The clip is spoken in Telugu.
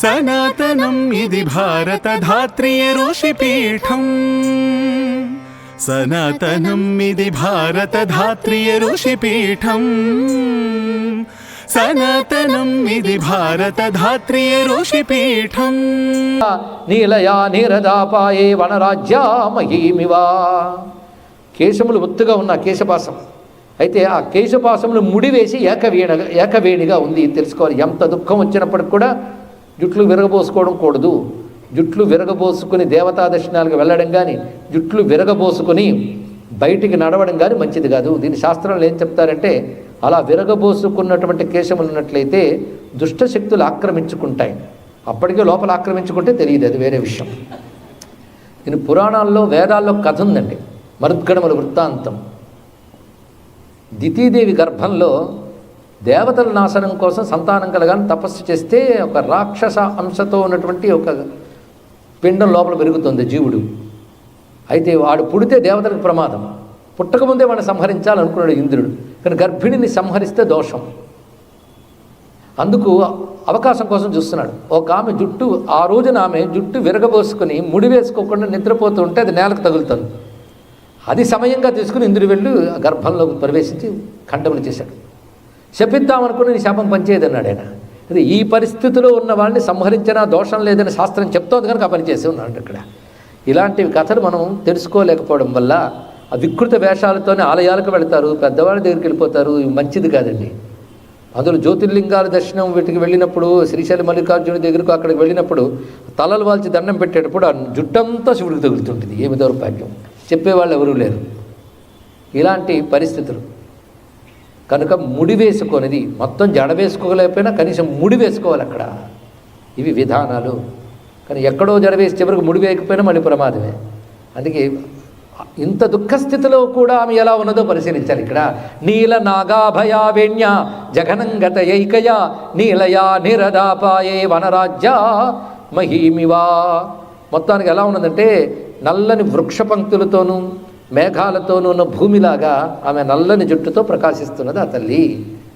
సనాతనం ఇది భారత ధాత్రియ ఋషిపీఠం. సనాతనం ఇది భారత ధాత్రియ ఋషిపీఠం. సనాతనం ఇది భారత ధాత్రియ ఋషిపీఠం. నీలయా నీరదాపాయే వనరాజ్యా మహీమివా కేశములు ఒత్తుగా ఉన్న కేశపాసం అయితే ఆ కేశపాసములు ముడివేసి ఏకవీణ ఏకవేణిగా ఉంది తెలుసుకోవాలి. ఎంత దుఃఖం వచ్చినప్పటికి కూడా జుట్లు విరగబోసుకోవడం కూడదు. జుట్లు విరగబోసుకుని దేవతా దర్శనాలకు వెళ్ళడం కానీ జుట్లు విరగబోసుకుని బయటికి నడవడం కానీ మంచిది కాదు. దీని శాస్త్రంలో ఏం చెప్తారంటే అలా విరగబోసుకున్నటువంటి కేశములు ఉన్నట్లయితే దుష్ట శక్తులు ఆక్రమించుకుంటాయి. అప్పటికే లోపల ఆక్రమించుకుంటే తెలియదు అది వేరే విషయం. దీని పురాణాల్లో వేదాల్లో కథ ఉందండి. మరుద్గణముల వృత్తాంతం. దితీదేవి గర్భంలో దేవతల నాశనం కోసం సంతానం కలగాలని తపస్సు చేస్తే ఒక రాక్షస అంశతో ఉన్నటువంటి ఒక పిండం లోపల పెరుగుతుంది జీవుడు. అయితే వాడు పుడితే దేవతలకు ప్రమాదం. పుట్టకముందే వాడిని సంహరించాలనుకున్నాడు ఇంద్రుడు. కానీ గర్భిణిని సంహరిస్తే దోషం. అందుకు అవకాశం కోసం చూస్తున్నాడు. ఒక ఆమె జుట్టు ఆ రోజున ఆమె జుట్టు విరగబోసుకొని ముడి వేసుకోకుండా నిద్రపోతూ ఉంటే అది నేలకు తగులుతుంది. అది సమయంగా తీసుకుని ఇంద్రుడు వెళ్ళి ఆ గర్భంలోకి ప్రవేశించి ఖండములు చేశాడు. శపిద్దామనుకుని నీ శాపం పనిచేయదు అన్నాడు ఆయన. అదే ఈ పరిస్థితిలో ఉన్న వాళ్ళని సంహరించినా దోషం లేదని శాస్త్రం చెప్తోంది కనుక ఆ పని చేసి ఉన్నాడు ఇక్కడ. ఇలాంటివి కథలు మనం తెలుసుకోలేకపోవడం వల్ల ఆ వికృత వేషాలతోనే ఆలయాలకు వెళతారు పెద్దవాళ్ళ దగ్గరికి వెళ్ళిపోతారు ఇవి మంచిది కాదండి. అందులో జ్యోతిర్లింగాల దర్శనం వీటికి వెళ్ళినప్పుడు శ్రీశైల మల్లికార్జునుడి దగ్గరకు అక్కడికి వెళ్ళినప్పుడు తలలు వాల్చి దండం పెట్టేటప్పుడు ఆ జుట్టంతా శివుడికి తగులుతుంటుంది. ఏమి దౌర్భాగ్యం. చెప్పేవాళ్ళు ఎవరూ లేరు. ఇలాంటి పరిస్థితులు. కనుక ముడి వేసుకొనిది మొత్తం జడ వేసుకోలేకపోయినా కనీసం ముడి వేసుకోవాలి అక్కడ. ఇవి విధానాలు. కానీ ఎక్కడో జడ వేసి చివరికి ముడి వేయకపోయినా మళ్ళీ ప్రమాదమే. అందుకే ఇంత దుఃఖస్థితిలో కూడా ఆమె ఎలా ఉన్నదో పరిశీలించాలి ఇక్కడ. నీల నాగాభయావేణ్య జఘనంగత ఐకయ నీలయా నిరదాపాయే వనరాజ్య మహీమివా. మొత్తానికి ఎలా ఉన్నదంటే నల్లని వృక్ష పంక్తులతోనూ మేఘాలతోనూ ఉన్న భూమిలాగా ఆమె నల్లని జుట్టుతో ప్రకాశిస్తున్నది ఆ తల్లి.